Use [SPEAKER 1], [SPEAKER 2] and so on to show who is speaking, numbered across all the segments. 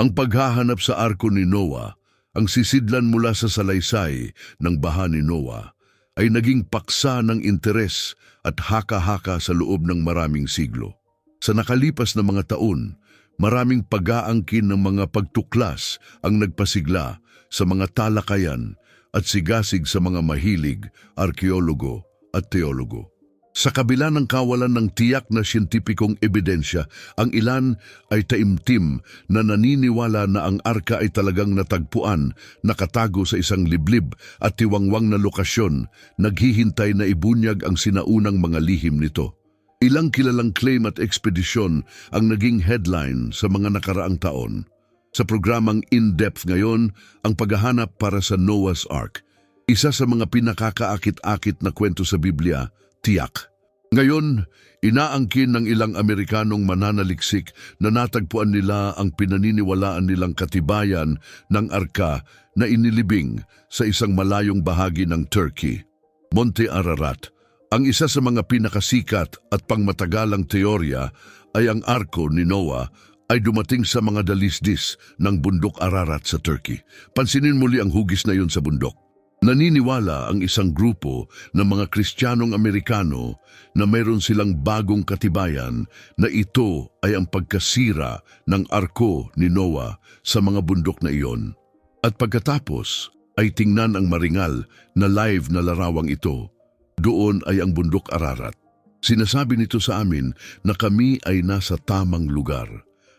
[SPEAKER 1] Ang paghahanap sa arko ni Noah, ang sisidlan mula sa salaysay ng baha ni Noah, ay naging paksa ng interes at haka-haka sa loob ng maraming siglo. Sa nakalipas na mga taon, maraming pag-aangkin ng mga pagtuklas ang nagpasigla sa mga talakayan at sigasig sa mga mahilig, arkeologo at teologo. Sa kabila ng kawalan ng tiyak na siyentipikong ebidensya, ang ilan ay taimtim na naniniwala na ang arka ay talagang natagpuan, nakatago sa isang liblib at tiwangwang na lokasyon, naghihintay na ibunyag ang sinaunang mga lihim nito. Ilang kilalang claim at ekspedisyon ang naging headline sa mga nakaraang taon. Sa programang In-Depth ngayon, ang paghahanap para sa Noah's Ark, isa sa mga pinakakaakit-akit na kwento sa Biblia, tiyak. Ngayon, inaangkin ng ilang Amerikanong mananaliksik na natagpuan nila ang pinaniniwalaan nilang katibayan ng arka na inilibing sa isang malayong bahagi ng Turkey, Monte Ararat. Ang isa sa mga pinakasikat at pangmatagalang teorya ay ang arko ni Noah ay dumating sa mga dalisdis ng bundok Ararat sa Turkey. Pansinin muli ang hugis na yun sa bundok. Naniniwala ang isang grupo ng mga Kristiyanong Amerikano na mayroon silang bagong katibayan na ito ay ang pagkasira ng arko ni Noah sa mga bundok na iyon. At pagkatapos ay tingnan ang maringal na live na larawang ito. Doon ay ang bundok Ararat. Sinasabi nito sa amin na kami ay nasa tamang lugar.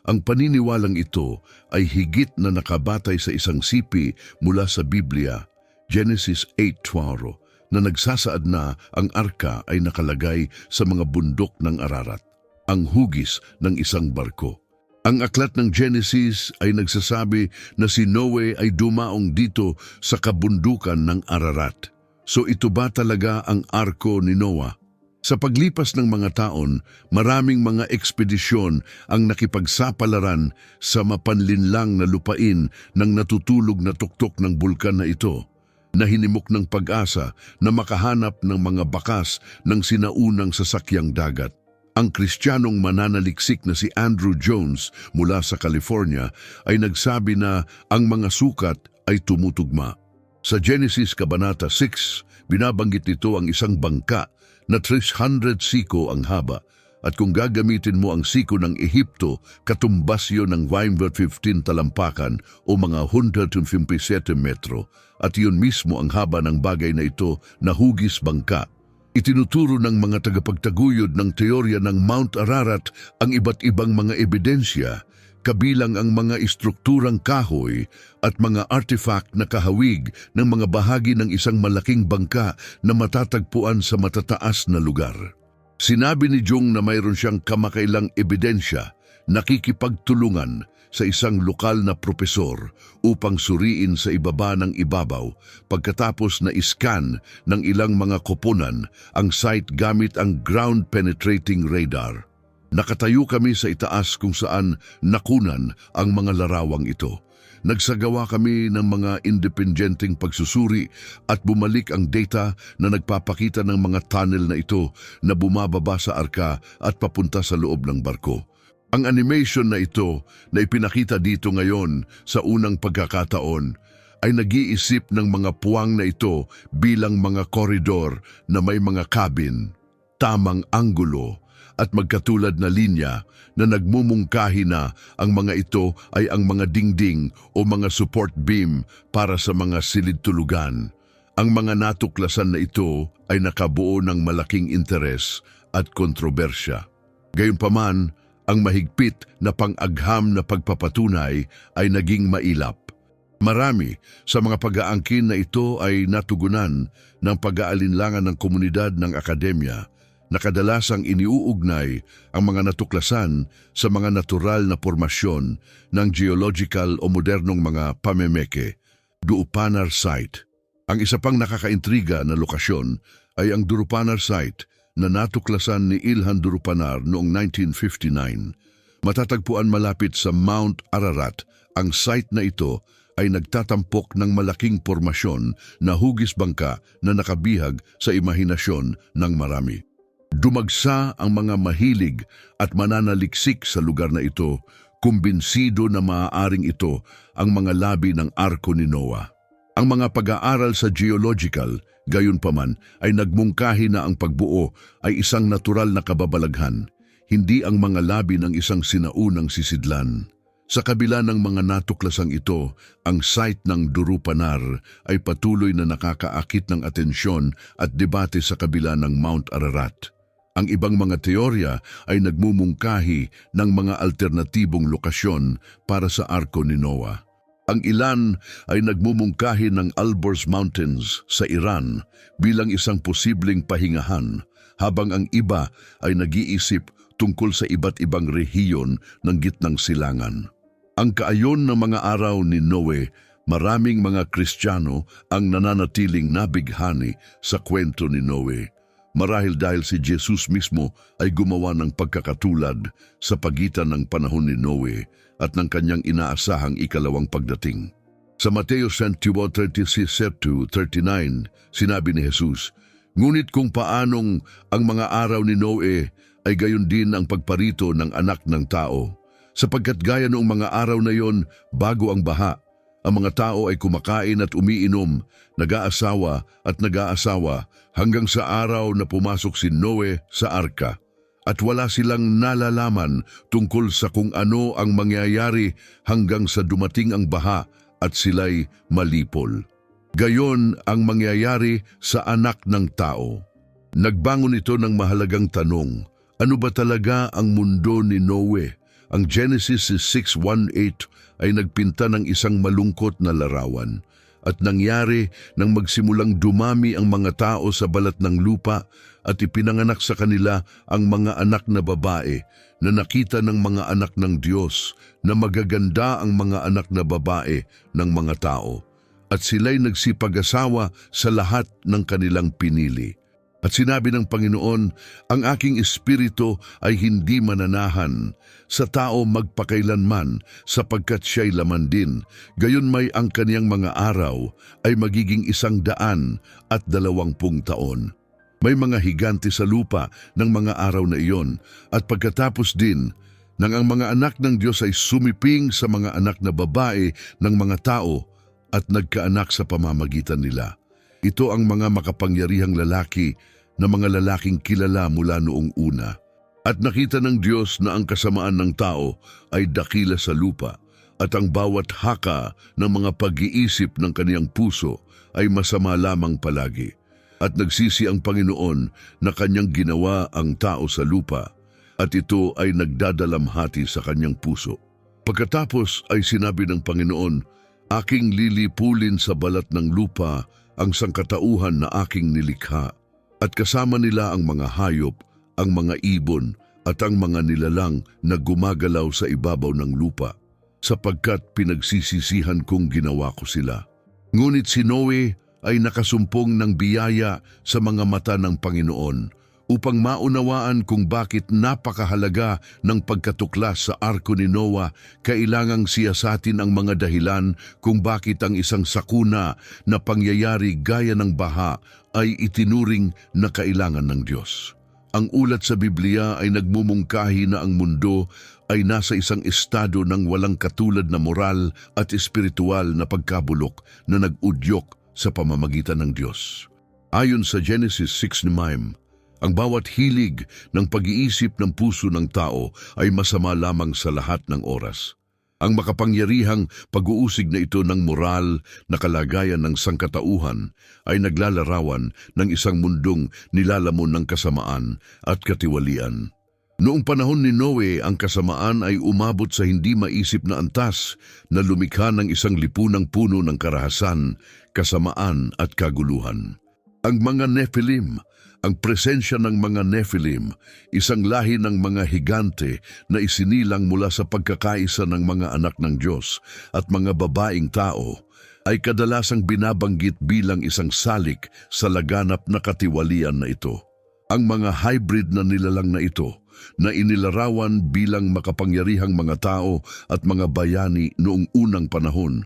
[SPEAKER 1] Ang paniniwalang ito ay higit na nakabatay sa isang sipi mula sa Biblia Genesis 8.12 na nagsasaad na ang arka ay nakalagay sa mga bundok ng Ararat, ang hugis ng isang barko. Ang aklat ng Genesis ay nagsasabi na si Noe ay dumaong dito sa kabundukan ng Ararat. So ito ba talaga ang arko ni Noah? Sa paglipas ng mga taon, maraming mga ekspedisyon ang nakipagsapalaran sa mapanlinlang na lupain ng natutulog na tuktok ng bulkan na ito na hinimok ng pag-asa na makahanap ng mga bakas ng sinaunang sasakyang dagat. Ang kristyanong mananaliksik na si Andrew Jones mula sa California ay nagsabi na ang mga sukat ay tumutugma. Sa Genesis Kabanata 6, binabanggit nito ang isang bangka na 300 siko ang haba at kung gagamitin mo ang siko ng Ehipto, katumbas yun ng 515 talampakan o mga 157 metro at yun mismo ang haba ng bagay na ito na hugis bangka. Itinuturo ng mga tagapagtaguyod ng teorya ng Mount Ararat ang iba't ibang mga ebidensya, kabilang ang mga istrukturang kahoy at mga artifact na kahawig ng mga bahagi ng isang malaking bangka na matatagpuan sa matataas na lugar. Sinabi ni Jung na mayroon siyang kamakailang ebidensya, nakikipagtulungan sa isang lokal na propesor upang suriin sa ibaba ng ibabaw pagkatapos na iskan ng ilang mga koponan ang site gamit ang ground-penetrating radar. Nakatayo kami sa itaas kung saan nakunan ang mga larawang ito. Nagsagawa kami ng mga independenteng pagsusuri at bumalik ang data na nagpapakita ng mga tunnel na ito na bumababa sa arka at papunta sa loob ng barko. Ang animation na ito na ipinakita dito ngayon sa unang pagkakataon ay nag-iisip ng mga puwang na ito bilang mga koridor na may mga cabin, tamang anggulo at magkatulad na linya na nagmumungkahi na ang mga ito ay ang mga dingding o mga support beam para sa mga silid tulugan. Ang mga natuklasan na ito ay nakabuo ng malaking interes at kontrobersya. Gayunpaman, ang mahigpit na pang-agham na pagpapatunay ay naging mailap. Marami sa mga pag-aangkin na ito ay natugunan ng pag-aalinlangan ng komunidad ng akademya na kadalasang iniuugnay ang mga natuklasan sa mga natural na formasyon ng geological o modernong mga pamemeke, Duupanar Site. Ang isa pang nakakaintriga na lokasyon ay ang Durupanar Site na natuklasan ni Ilhan Durupanar noong 1959. Matatagpuan malapit sa Mount Ararat, ang site na ito ay nagtatampok ng malaking pormasyon na hugis bangka na nakabihag sa imahinasyon ng marami. Dumagsa ang mga mahilig at mananaliksik sa lugar na ito kumbinsido na maaaring ito ang mga labi ng arko ni Noah. Ang mga pag-aaral sa geological, gayon paman, ay nagmungkahi na ang pagbuo ay isang natural na kababalaghan, hindi ang mga labi ng isang sinaunang sisidlan. Sa kabila ng mga natuklasang ito, ang site ng Durupanar ay patuloy na nakakaakit ng atensyon at debate sa kabila ng Mount Ararat. Ang ibang mga teorya ay nagmumungkahi ng mga alternatibong lokasyon para sa Arko ni Noah. Ang ilan ay nagmumungkahi ng Alborz Mountains sa Iran bilang isang posibleng pahingahan, habang ang iba ay nag-iisip tungkol sa iba't ibang rehiyon ng gitnang silangan. Ang kaayon ng mga araw ni Noe, maraming mga Kristiyano ang nananatiling nabighani sa kwento ni Noe. Marahil dahil si Jesus mismo ay gumawa ng pagkakatulad sa pagitan ng panahon ni Noe at ng kanyang inaasahang ikalawang pagdating. Sa Mateo 21:36-39, sinabi ni Jesus, Ngunit kung paanong ang mga araw ni Noe ay gayon din ang pagparito ng anak ng tao, sapagkat gaya noong mga araw na yon bago ang baha, ang mga tao ay kumakain at umiinom, nag-aasawa at nag-aasawa hanggang sa araw na pumasok si Noe sa arka. At wala silang nalalaman tungkol sa kung ano ang mangyayari hanggang sa dumating ang baha at sila'y malipol. Gayon ang mangyayari sa anak ng tao. Nagbangon ito ng mahalagang tanong, ano ba talaga ang mundo ni Noe? Ang Genesis 6.1.8 ay nagpinta ng isang malungkot na larawan at nangyari nang magsimulang dumami ang mga tao sa balat ng lupa at ipinanganak sa kanila ang mga anak na babae na nakita ng mga anak ng Diyos na magaganda ang mga anak na babae ng mga tao at sila'y nagsipag-asawa sa lahat ng kanilang pinili. At sinabi ng Panginoon, ang aking espiritu ay hindi mananahan sa tao magpakailanman sapagkat siya'y laman din. Gayon may ang kaniyang mga araw ay magiging isang daan at dalawangpung taon. May mga higante sa lupa ng mga araw na iyon at pagkatapos din nang ang mga anak ng Diyos ay sumiping sa mga anak na babae ng mga tao at nagkaanak sa pamamagitan nila. Ito ang mga makapangyarihang lalaki na mga lalaking kilala mula noong una. At nakita ng Diyos na ang kasamaan ng tao ay dakila sa lupa at ang bawat haka ng mga pag-iisip ng kaniyang puso ay masama lamang palagi. At nagsisi ang Panginoon na kanyang ginawa ang tao sa lupa at ito ay nagdadalamhati sa kanyang puso. Pagkatapos ay sinabi ng Panginoon, Aking lilipulin sa balat ng lupa ang sangkatauhan na aking nilikha at kasama nila ang mga hayop, ang mga ibon at ang mga nilalang na gumagalaw sa ibabaw ng lupa, sapagkat pinagsisisihan kong ginawa ko sila. Ngunit si Noe ay nakasumpong ng biyaya sa mga mata ng Panginoon upang maunawaan kung bakit napakahalaga ng pagkatuklas sa arko ni Noah, kailangang siyasatin ang mga dahilan kung bakit ang isang sakuna na pangyayari gaya ng baha ay itinuring na kailangan ng Diyos. Ang ulat sa Biblia ay nagmumungkahi na ang mundo ay nasa isang estado ng walang katulad na moral at espiritual na pagkabulok na nag-udyok sa pamamagitan ng Diyos. Ayon sa Genesis 6:9, ang bawat hilig ng pag-iisip ng puso ng tao ay masama lamang sa lahat ng oras. Ang makapangyarihang pag-uusig na ito ng moral na kalagayan ng sangkatauhan ay naglalarawan ng isang mundong nilalamon ng kasamaan at katiwalian. Noong panahon ni Noe, ang kasamaan ay umabot sa hindi maisip na antas na lumikha ng isang lipunang puno ng karahasan, kasamaan at kaguluhan. Ang mga Nephilim ang presensya ng mga Nephilim, isang lahi ng mga higante na isinilang mula sa pagkakaisa ng mga anak ng Diyos at mga babaeng tao, ay kadalasang binabanggit bilang isang salik sa laganap na katiwalian na ito. Ang mga hybrid na nilalang na ito na inilarawan bilang makapangyarihang mga tao at mga bayani noong unang panahon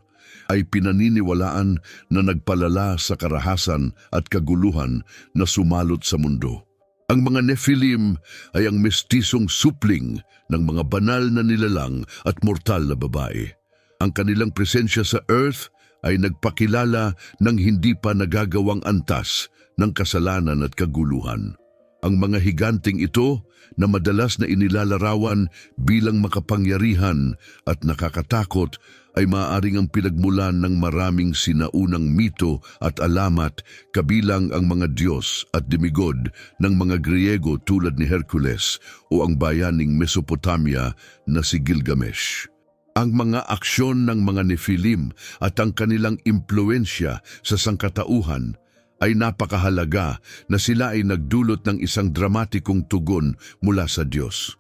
[SPEAKER 1] ay pinaniniwalaan na nagpalala sa karahasan at kaguluhan na sumalot sa mundo. Ang mga Nephilim ay ang mestisong supling ng mga banal na nilalang at mortal na babae. Ang kanilang presensya sa Earth ay nagpakilala ng hindi pa nagagawang antas ng kasalanan at kaguluhan. Ang mga higanting ito na madalas na inilalarawan bilang makapangyarihan at nakakatakot ay maaaring ang pinagmulan ng maraming sinaunang mito at alamat kabilang ang mga Diyos at demigod ng mga Griego tulad ni Hercules o ang bayaning Mesopotamia na si Gilgamesh. Ang mga aksyon ng mga Nephilim at ang kanilang impluensya sa sangkatauhan ay napakahalaga na sila ay nagdulot ng isang dramatikong tugon mula sa Diyos.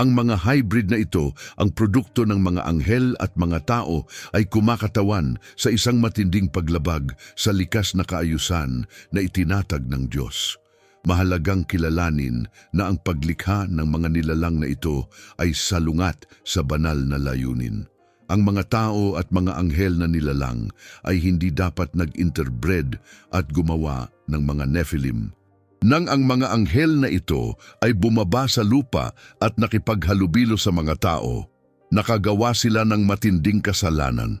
[SPEAKER 1] Ang mga hybrid na ito, ang produkto ng mga anghel at mga tao ay kumakatawan sa isang matinding paglabag sa likas na kaayusan na itinatag ng Diyos. Mahalagang kilalanin na ang paglikha ng mga nilalang na ito ay salungat sa banal na layunin. Ang mga tao at mga anghel na nilalang ay hindi dapat nag-interbred at gumawa ng mga Nephilim. Nang ang mga anghel na ito ay bumaba sa lupa at nakipaghalubilo sa mga tao, nakagawa sila ng matinding kasalanan.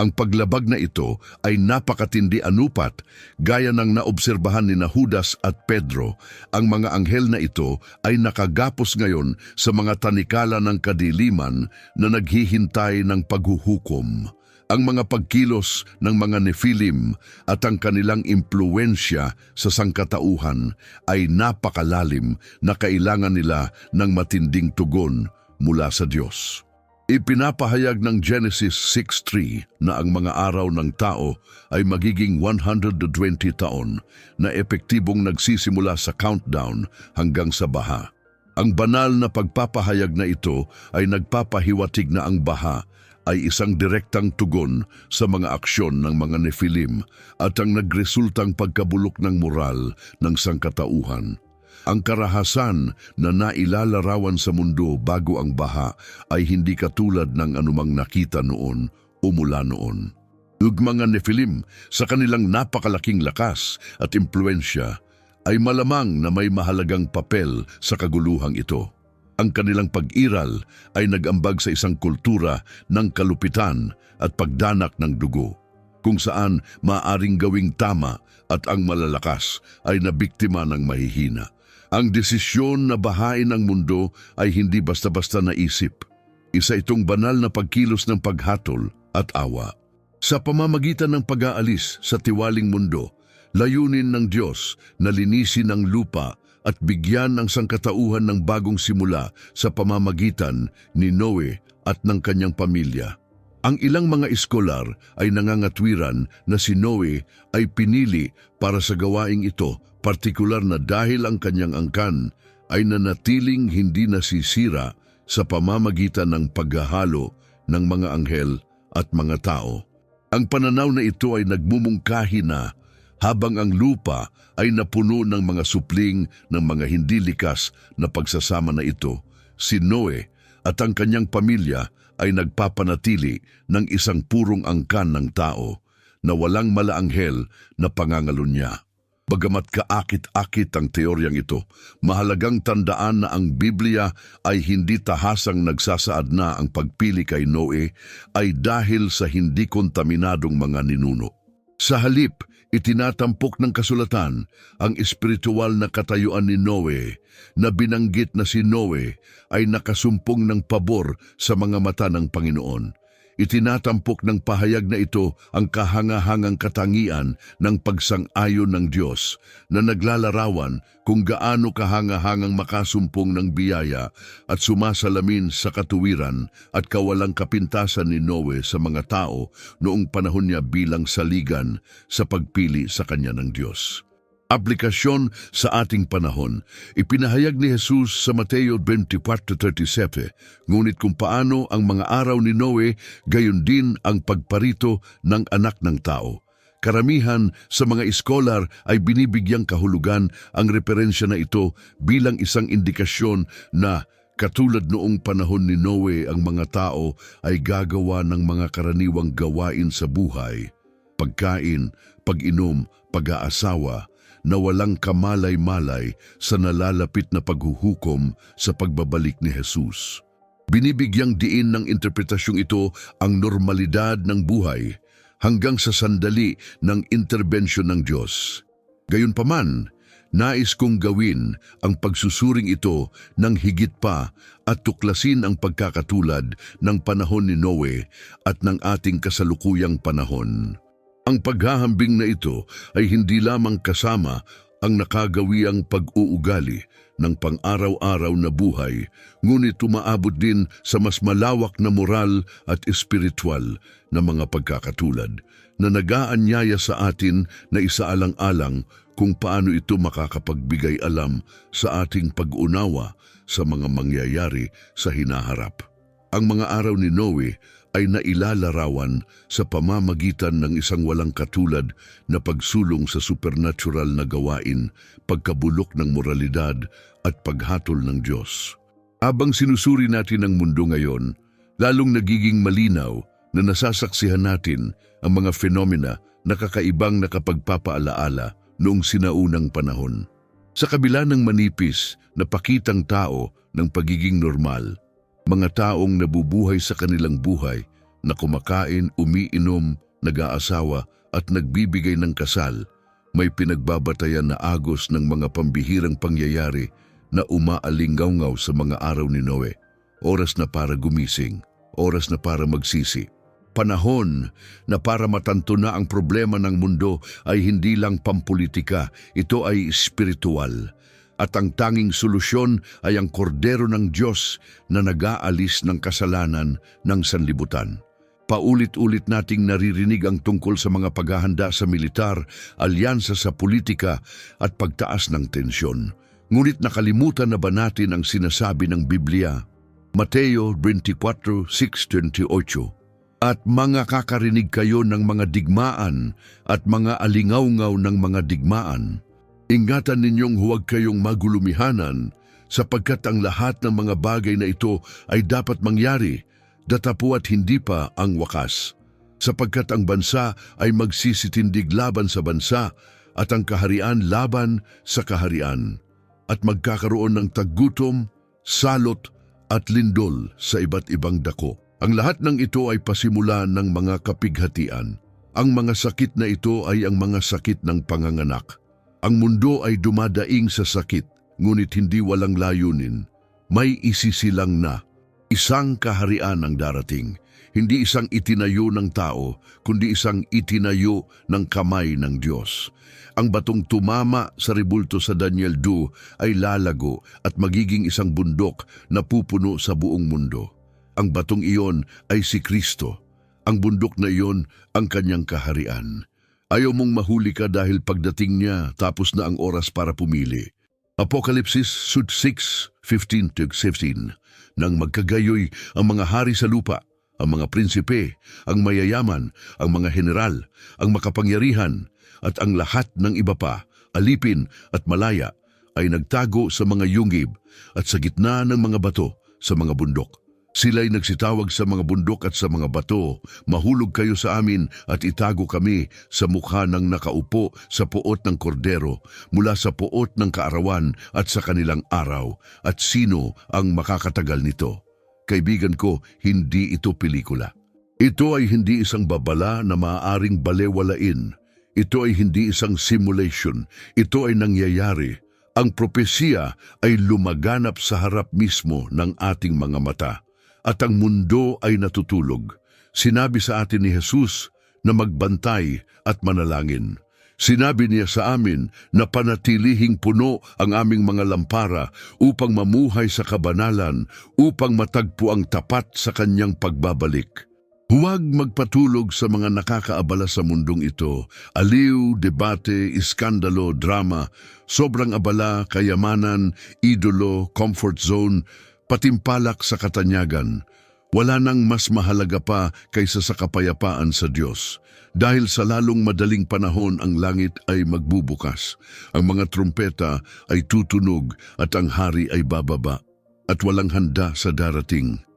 [SPEAKER 1] Ang paglabag na ito ay napakatindi anupat gaya ng naobserbahan ni na Judas at Pedro. Ang mga anghel na ito ay nakagapos ngayon sa mga tanikala ng kadiliman na naghihintay ng paghuhukom. Ang mga pagkilos ng mga Nephilim at ang kanilang impluensya sa sangkatauhan ay napakalalim na kailangan nila ng matinding tugon mula sa Diyos. Ipinapahayag ng Genesis 6.3 na ang mga araw ng tao ay magiging 120 taon na epektibong nagsisimula sa countdown hanggang sa baha. Ang banal na pagpapahayag na ito ay nagpapahiwatig na ang baha ay isang direktang tugon sa mga aksyon ng mga Nephilim at ang nagresultang pagkabulok ng moral ng sangkatauhan. Ang karahasan na nailalarawan sa mundo bago ang baha ay hindi katulad ng anumang nakita noon o mula noon. Ug mga Nephilim sa kanilang napakalaking lakas at impluensya ay malamang na may mahalagang papel sa kaguluhang ito. Ang kanilang pag-iral ay nag-ambag sa isang kultura ng kalupitan at pagdanak ng dugo, kung saan maaring gawing tama at ang malalakas ay nabiktima ng mahihina. Ang desisyon na bahain ang mundo ay hindi basta-basta naisip. Isa itong banal na pagkilos ng paghatol at awa. Sa pamamagitan ng pag-aalis sa tiwaling mundo, layunin ng Diyos na linisin ang lupa at bigyan ang sangkatauhan ng bagong simula sa pamamagitan ni Noe at ng kanyang pamilya. Ang ilang mga iskolar ay nangangatwiran na si Noe ay pinili para sa gawaing ito partikular na dahil ang kanyang angkan ay nanatiling hindi nasisira sa pamamagitan ng paghahalo ng mga anghel at mga tao. Ang pananaw na ito ay nagmumungkahi na habang ang lupa ay napuno ng mga supling ng mga hindi likas na pagsasama na ito, si Noe at ang kanyang pamilya ay nagpapanatili ng isang purong angkan ng tao na walang malaanghel na pangangalo niya. Bagamat kaakit-akit ang teoryang ito, mahalagang tandaan na ang Biblia ay hindi tahasang nagsasaad na ang pagpili kay Noe ay dahil sa hindi kontaminadong mga ninuno. Sa halip, itinatampok ng kasulatan ang espiritual na katayuan ni Noe na binanggit na si Noe ay nakasumpong ng pabor sa mga mata ng Panginoon. Itinatampok ng pahayag na ito ang kahangahangang katangian ng pagsang-ayon ng Diyos na naglalarawan kung gaano kahangahangang makasumpong ng biyaya at sumasalamin sa katuwiran at kawalang kapintasan ni Noe sa mga tao noong panahon niya bilang saligan sa pagpili sa kanya ng Diyos. Aplikasyon sa ating panahon, ipinahayag ni Jesus sa Mateo 24.37, ngunit kung paano ang mga araw ni Noe, gayon din ang pagparito ng anak ng tao. Karamihan sa mga iskolar ay binibigyang kahulugan ang referensya na ito bilang isang indikasyon na katulad noong panahon ni Noe ang mga tao ay gagawa ng mga karaniwang gawain sa buhay, pagkain, pag-inom, pag-aasawa, na walang kamalay-malay sa nalalapit na paghuhukom sa pagbabalik ni Jesus. Binibigyang diin ng interpretasyong ito ang normalidad ng buhay hanggang sa sandali ng interbensyon ng Diyos. Gayunpaman, nais kong gawin ang pagsusuring ito ng higit pa at tuklasin ang pagkakatulad ng panahon ni Noe at ng ating kasalukuyang panahon. Ang paghahambing na ito ay hindi lamang kasama ang nakagawiang pag-uugali ng pang-araw-araw na buhay, ngunit umaabot din sa mas malawak na moral at espiritual na mga pagkakatulad na nagaanyaya sa atin na isaalang-alang kung paano ito makakapagbigay alam sa ating pag-unawa sa mga mangyayari sa hinaharap. Ang mga araw ni Noe ay nailalarawan sa pamamagitan ng isang walang katulad na pagsulong sa supernatural na gawain, pagkabulok ng moralidad at paghatol ng Diyos. Habang sinusuri natin ang mundo ngayon, lalong nagiging malinaw na nasasaksihan natin ang mga fenomena na kakaibang nakapagpapaalaala noong sinaunang panahon. Sa kabila ng manipis na pakitang tao ng pagiging normal, mga taong nabubuhay sa kanilang buhay na kumakain, umiinom, nag-aasawa at nagbibigay ng kasal, may pinagbabatayan na agos ng mga pambihirang pangyayari na umaalinggaw sa mga araw ni Noe. Oras na para gumising, oras na para magsisi. Panahon na para matanto na ang problema ng mundo ay hindi lang pampolitika, ito ay spiritual. At ang tanging solusyon ay ang kordero ng Diyos na nag-aalis ng kasalanan ng sanlibutan. Paulit-ulit nating naririnig ang tungkol sa mga paghahanda sa militar, alyansa sa politika at pagtaas ng tensyon. Ngunit nakalimutan na ba natin ang sinasabi ng Biblia? Mateo 24:6-28 At mga kakarinig kayo ng mga digmaan at mga alingawngaw ng mga digmaan. Ingatan ninyong huwag kayong magulumihanan sapagkat ang lahat ng mga bagay na ito ay dapat mangyari, datapo at hindi pa ang wakas. Sapagkat ang bansa ay magsisitindig laban sa bansa at ang kaharian laban sa kaharian. At magkakaroon ng taggutom, salot at lindol sa iba't ibang dako. Ang lahat ng ito ay pasimula ng mga kapighatian. Ang mga sakit na ito ay ang mga sakit ng panganganak. Ang mundo ay dumadaing sa sakit, ngunit hindi walang layunin. May isisilang na. Isang kaharian ang darating. Hindi isang itinayo ng tao, kundi isang itinayo ng kamay ng Diyos. Ang batong tumama sa ribulto sa Daniel 2 ay lalago at magiging isang bundok na pupuno sa buong mundo. Ang batong iyon ay si Kristo. Ang bundok na iyon ang kanyang kaharian. Ayaw mong mahuli ka dahil pagdating niya tapos na ang oras para pumili. Apokalipsis 6:15-16 Nang magkagayoy ang mga hari sa lupa, ang mga prinsipe, ang mayayaman, ang mga general, ang makapangyarihan, at ang lahat ng iba pa, alipin at malaya, ay nagtago sa mga yungib at sa gitna ng mga bato sa mga bundok. Sila'y nagsitawag sa mga bundok at sa mga bato, mahulog kayo sa amin at itago kami sa mukha ng nakaupo sa puot ng kordero mula sa puot ng kaarawan at sa kanilang araw at sino ang makakatagal nito. Kaibigan ko, hindi ito pelikula. Ito ay hindi isang babala na maaaring balewalain. Ito ay hindi isang simulation. Ito ay nangyayari. Ang propesiya ay lumaganap sa harap mismo ng ating mga mata at ang mundo ay natutulog. Sinabi sa atin ni Jesus na magbantay at manalangin. Sinabi niya sa amin na panatilihing puno ang aming mga lampara upang mamuhay sa kabanalan, upang matagpo ang tapat sa kanyang pagbabalik. Huwag magpatulog sa mga nakakaabala sa mundong ito. Aliw, debate, iskandalo, drama, sobrang abala, kayamanan, idolo, comfort zone, patimpalak sa katanyagan. Wala nang mas mahalaga pa kaysa sa kapayapaan sa Diyos. Dahil sa lalong madaling panahon ang langit ay magbubukas. Ang mga trumpeta ay tutunog at ang hari ay bababa. At walang handa sa darating.